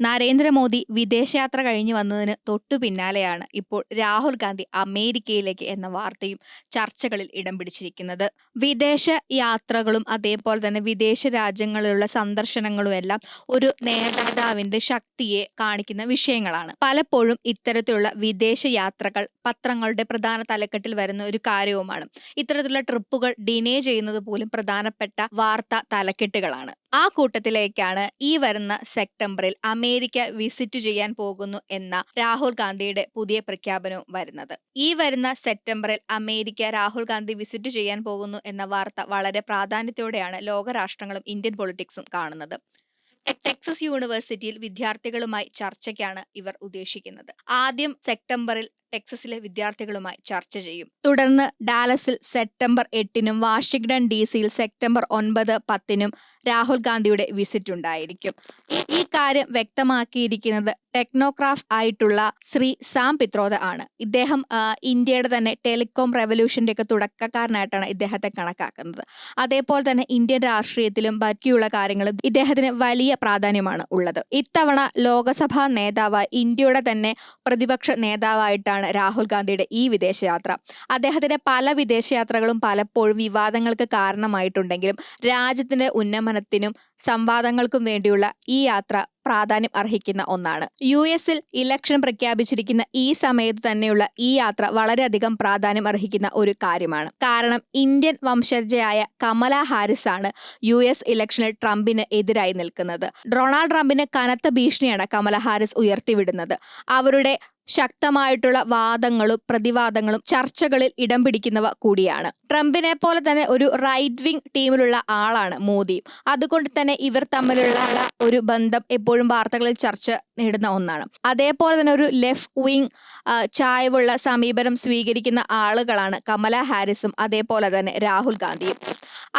നരേന്ദ്രമോദി വിദേശയാത്ര കഴിഞ്ഞു വന്നതിന് തൊട്ടു പിന്നാലെയാണ് ഇപ്പോൾ രാഹുൽ ഗാന്ധി അമേരിക്കയിലേക്ക് എന്ന വാർത്തയും ചർച്ചകളിൽ ഇടം പിടിച്ചിരിക്കുന്നത്. വിദേശ യാത്രകളും അതേപോലെ തന്നെ വിദേശ രാജ്യങ്ങളിലുള്ള സന്ദർശനങ്ങളും എല്ലാം ഒരു നേതാവിന്റെ ശക്തിയെ കാണിക്കുന്ന വിഷയങ്ങളാണ്. പലപ്പോഴും ഇത്തരത്തിലുള്ള വിദേശ യാത്രകൾ പത്രങ്ങളുടെ പ്രധാന തലക്കെട്ടിൽ വരുന്ന ഒരു കാര്യവുമാണ്. ഇത്തരത്തിലുള്ള ട്രിപ്പുകൾ ഡിനേ ചെയ്യുന്നത് പോലും പ്രധാനപ്പെട്ട വാർത്താ തലക്കെട്ടുകളാണ്. ആ കൂട്ടത്തിലേക്കാണ് ഈ വരുന്ന സെപ്റ്റംബറിൽ അമേരിക്ക വിസിറ്റ് ചെയ്യാൻ പോകുന്നു എന്ന രാഹുൽ ഗാന്ധിയുടെ പുതിയ പ്രഖ്യാപനവും വരുന്നത്. ഈ വരുന്ന സെപ്റ്റംബറിൽ അമേരിക്ക രാഹുൽ ഗാന്ധി വിസിറ്റ് ചെയ്യാൻ പോകുന്നു എന്ന വാർത്ത വളരെ പ്രാധാന്യത്തോടെയാണ് ലോകരാഷ്ട്രങ്ങളും ഇന്ത്യൻ പൊളിറ്റിക്സും കാണുന്നത്. ടെക്സസ് യൂണിവേഴ്സിറ്റിയിൽ വിദ്യാർത്ഥികളുമായി ചർച്ചയ്ക്കാണ് ഇവർ ഉദ്ദേശിക്കുന്നത്. ആദ്യം സെപ്റ്റംബറിൽ ടെക്സസിലെ വിദ്യാർത്ഥികളുമായി ചർച്ച ചെയ്യും. തുടർന്ന് ഡാലസിൽ സെപ്റ്റംബർ എട്ടിനും വാഷിംഗ്ടൺ ഡി സിയിൽ സെപ്റ്റംബർ ഒൻപത് പത്തിനും രാഹുൽ ഗാന്ധിയുടെ വിസിറ്റ് ഉണ്ടായിരിക്കും. ഈ- കാര്യം വ്യക്തമാക്കിയിരിക്കുന്നത് ടെക്നോക്രാഫ്റ്റ് ആയിട്ടുള്ള ശ്രീ സാം പിത്രോദ ആണ്. ഇദ്ദേഹം ഇന്ത്യയുടെ തന്നെ ടെലികോം റെവല്യൂഷന്റെ ഒക്കെ തുടക്കക്കാരനായിട്ടാണ് ഇദ്ദേഹത്തെ കണക്കാക്കുന്നത്. അതേപോലെ തന്നെ ഇന്ത്യൻ രാഷ്ട്രീയത്തിലും ബാക്കിയുള്ള കാര്യങ്ങളും ഇദ്ദേഹത്തിന് വലിയ പ്രാധാന്യമാണ് ഉള്ളത്. ഇത്തവണ ലോകസഭാ നേതാവായി ഇന്ത്യയുടെ തന്നെ പ്രതിപക്ഷ നേതാവായിട്ടാണ് രാഹുൽ ഗാന്ധിയുടെ ഈ വിദേശയാത്ര. അദ്ദേഹത്തിന്റെ പല വിദേശയാത്രകളും പലപ്പോഴും വിവാദങ്ങൾക്ക് കാരണമായിട്ടുണ്ടെങ്കിലും രാജ്യത്തിന്റെ ഉന്നമനത്തിനും സംവാദങ്ങൾക്കും വേണ്ടിയുള്ള ഈ യാത്ര പ്രാധാന്യം അർഹിക്കുന്ന ഒന്നാണ്. യു എസിൽ ഇലക്ഷൻ പ്രഖ്യാപിച്ചിരിക്കുന്ന ഈ സമയത്ത് തന്നെയുള്ള ഈ യാത്ര വളരെയധികം പ്രാധാന്യം അർഹിക്കുന്ന ഒരു കാര്യമാണ്. കാരണം ഇന്ത്യൻ വംശജയായ കമല ഹാരിസ് ആണ് യു എസ് ഇലക്ഷനിൽ ട്രംപിന് എതിരായി നിൽക്കുന്നത്. ഡൊണാൾഡ് ട്രംപിന് കനത്ത ഭീഷണിയാണ് കമല ഹാരിസ് ഉയർത്തിവിടുന്നത്. അവരുടെ ശക്തമായിട്ടുള്ള വാദങ്ങളും പ്രതിവാദങ്ങളും ചർച്ചകളിൽ ഇടം പിടിക്കുന്നവ കൂടിയാണ്. ട്രംപിനെ പോലെ തന്നെ ഒരു റൈറ്റ് വിങ് ടീമിലുള്ള ആളാണ് മോദി. അതുകൊണ്ട് തന്നെ ഇവർ തമ്മിലുള്ള ഒരു ബന്ധം എപ്പോഴും വാർത്തകളിൽ ചർച്ച നേടുന്ന ഒന്നാണ്. അതേപോലെ തന്നെ ഒരു ലെഫ്റ്റ് വിങ് ചായവുള്ള സമീപനം സ്വീകരിക്കുന്ന ആളുകളാണ് കമല ഹാരിസും അതേപോലെ തന്നെ രാഹുൽ ഗാന്ധിയും.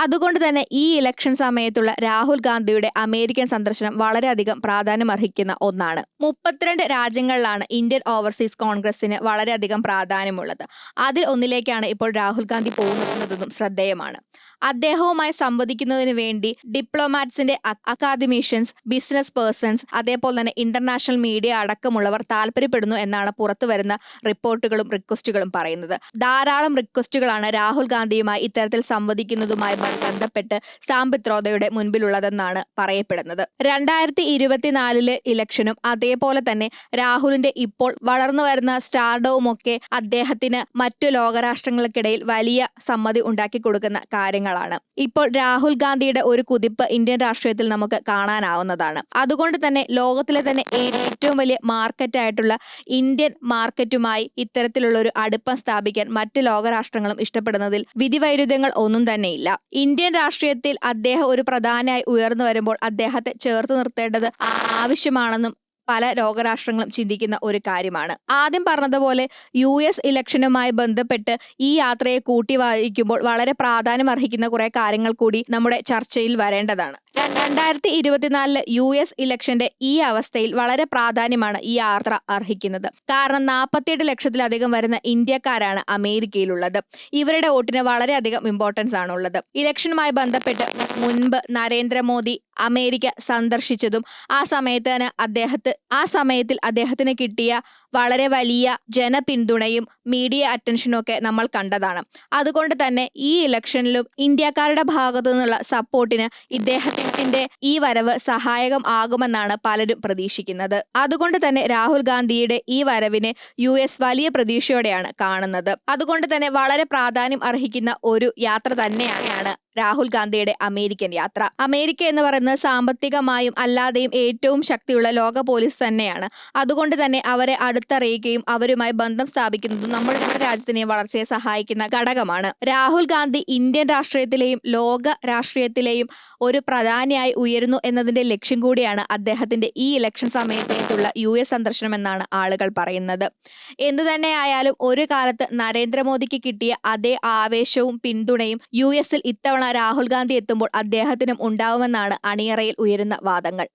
അതുകൊണ്ട് തന്നെ ഈ ഇലക്ഷൻ സമയത്തുള്ള രാഹുൽ ഗാന്ധിയുടെ അമേരിക്കൻ സന്ദർശനം വളരെയധികം പ്രാധാന്യം അർഹിക്കുന്ന ഒന്നാണ്. മുപ്പത്തിരണ്ട് രാജ്യങ്ങളിലാണ് ഇന്ത്യൻ ഓവർസീസ് കോൺഗ്രസിന് വളരെയധികം പ്രാധാന്യമുള്ളത്. അതിൽ ഒന്നിലേക്കാണ് ഇപ്പോൾ രാഹുൽ ഗാന്ധി പോകുന്നതെന്നതും ശ്രദ്ധേയമാണ്. അദ്ദേഹവുമായി സംവദിക്കുന്നതിന് വേണ്ടി ഡിപ്ലോമാറ്റ്സിന്റെ അക്കാദമീഷ്യൻസ് ബിസിനസ് പേഴ്സൺസ് അതേപോലെ തന്നെ ഇന്റർനാഷണൽ മീഡിയ അടക്കമുള്ളവർ താല്പര്യപ്പെടുന്നു എന്നാണ് പുറത്തു വരുന്ന റിപ്പോർട്ടുകളും റിക്വസ്റ്റുകളും പറയുന്നത്. ധാരാളം റിക്വസ്റ്റുകളാണ് രാഹുൽ ഗാന്ധിയുമായി ഇത്തരത്തിൽ സംവദിക്കുന്നതുമായി ബന്ധപ്പെട്ട് സാമ്പിത്രോദയുടെ മുൻപിലുള്ളതെന്നാണ് പറയപ്പെടുന്നത്. രണ്ടായിരത്തി ഇരുപത്തിനാലിലെ ഇലക്ഷനും അതേപോലെ തന്നെ രാഹുലിന്റെ ഇപ്പോൾ വളർന്നു വരുന്ന സ്റ്റാർഡവുമൊക്കെ അദ്ദേഹത്തിന് മറ്റു ലോകരാഷ്ട്രങ്ങൾക്കിടയിൽ വലിയ സമ്മതി ഉണ്ടാക്കി കൊടുക്കുന്ന കാര്യങ്ങളാണ് ഇപ്പോൾ രാഹുൽ ഗാന്ധിയുടെ ഒരു കുതിപ്പ് ഇന്ത്യൻ രാഷ്ട്രീയത്തിൽ നമുക്ക് കാണാനാവുന്നതാണ്. അതുകൊണ്ട് തന്നെ ലോകത്തിലെ തന്നെ ഏറ്റവും വലിയ മാർക്കറ്റായിട്ടുള്ള ഇന്ത്യൻ മാർക്കറ്റുമായി ഇത്തരത്തിലുള്ള ഒരു അടുപ്പം സ്ഥാപിക്കാൻ മറ്റ് ലോകരാഷ്ട്രങ്ങളും ഇഷ്ടപ്പെടുന്നതിൽ വിധിവൈരുദ്ധ്യങ്ങൾ ഒന്നും തന്നെയില്ല. ഇന്ത്യൻ രാഷ്ട്രീയത്തിൽ അദ്ദേഹം ഒരു പ്രധാനമായി ഉയർന്നു വരുമ്പോൾ അദ്ദേഹത്തെ ചേർത്ത് നിർത്തേണ്ടത് ആവശ്യമാണെന്നും പല ലോകരാഷ്ട്രങ്ങളും ചിന്തിക്കുന്ന ഒരു കാര്യമാണ്. ആദ്യം പറഞ്ഞതുപോലെ യു എസ് ഇലക്ഷനുമായി ബന്ധപ്പെട്ട് ഈ യാത്രയെ കൂട്ടി വായിക്കുമ്പോൾ വളരെ പ്രാധാന്യം അർഹിക്കുന്ന കുറെ കാര്യങ്ങൾ കൂടി നമ്മുടെ ചർച്ചയിൽ വരേണ്ടതാണ്. രണ്ടായിരത്തി ഇരുപത്തിനാലിൽ യു എസ് ഇലക്ഷന്റെ ഈ അവസ്ഥയിൽ വളരെ പ്രാധാന്യമാണ് ഈ യാത്ര അർഹിക്കുന്നത്. കാരണം നാൽപ്പത്തിയെട്ട് ലക്ഷത്തിലധികം വരുന്ന ഇന്ത്യക്കാരാണ് അമേരിക്കയിലുള്ളത്. ഇവരുടെ വോട്ടിന് വളരെയധികം ഇമ്പോർട്ടൻസ് ആണുള്ളത്. ഇലക്ഷനുമായി ബന്ധപ്പെട്ട് മുൻപ് നരേന്ദ്രമോദി അമേരിക്ക സന്ദർശിച്ചതും ആ സമയത്തിന് അദ്ദേഹത്തെ ആ സമയത്തിൽ അദ്ദേഹത്തിന് കിട്ടിയ വളരെ വലിയ ജനപിന്തുണയും മീഡിയ അറ്റൻഷനും ഒക്കെ നമ്മൾ കണ്ടതാണ്. അതുകൊണ്ട് തന്നെ ഈ ഇലക്ഷനിലും ഇന്ത്യക്കാരുടെ ഭാഗത്തു നിന്നുള്ള സപ്പോർട്ടിന് ഇദ്ദേഹത്തിന്റെ ഈ വരവ് സഹായകം ആകുമെന്നാണ് പലരും പ്രതീക്ഷിക്കുന്നത്. അതുകൊണ്ട് തന്നെ രാഹുൽ ഗാന്ധിയുടെ ഈ വരവിനെ യു എസ് വലിയ പ്രതീക്ഷയോടെയാണ് കാണുന്നത്. അതുകൊണ്ട് തന്നെ വളരെ പ്രാധാന്യം അർഹിക്കുന്ന ഒരു യാത്ര തന്നെയാണ് രാഹുൽ ഗാന്ധിയുടെ അമേരിക്കൻ യാത്ര. അമേരിക്ക എന്ന് പറയുന്നത് സാമ്പത്തികമായും അല്ലാതെയും ഏറ്റവും ശക്തിയുള്ള ലോക പോലീസ് തന്നെയാണ്. അതുകൊണ്ട് തന്നെ അവരെ അടുത്തറിയുകയും അവരുമായി ബന്ധം സ്ഥാപിക്കുന്നതും നമ്മുടെ രാജ്യത്തിനെയും വളർച്ചയെ സഹായിക്കുന്ന ഘടകമാണ്. രാഹുൽ ഗാന്ധി ഇന്ത്യൻ രാഷ്ട്രീയത്തിലെയും ലോക രാഷ്ട്രീയത്തിലെയും ഒരു പ്രധാനിയായി ഉയരുന്നു എന്നതിന്റെ ലക്ഷ്യം കൂടിയാണ് അദ്ദേഹത്തിന്റെ ഈ ഇലക്ഷൻ സമയത്തേക്കുള്ള യു എസ് സന്ദർശനം എന്നാണ് ആളുകൾ പറയുന്നത്. എന്തു തന്നെയായാലും ഒരു കാലത്ത് നരേന്ദ്രമോദിക്ക് കിട്ടിയ അതേ ആവേശവും പിന്തുണയും യു എസിൽ ഇത്തവണ രാഹുൽ ഗാന്ധി എത്തുമ്പോൾ അദ്ദേഹത്തിനും ഉണ്ടാവുമെന്നാണ് അണിയറയിൽ ഉയരുന്ന വാദങ്ങൾ.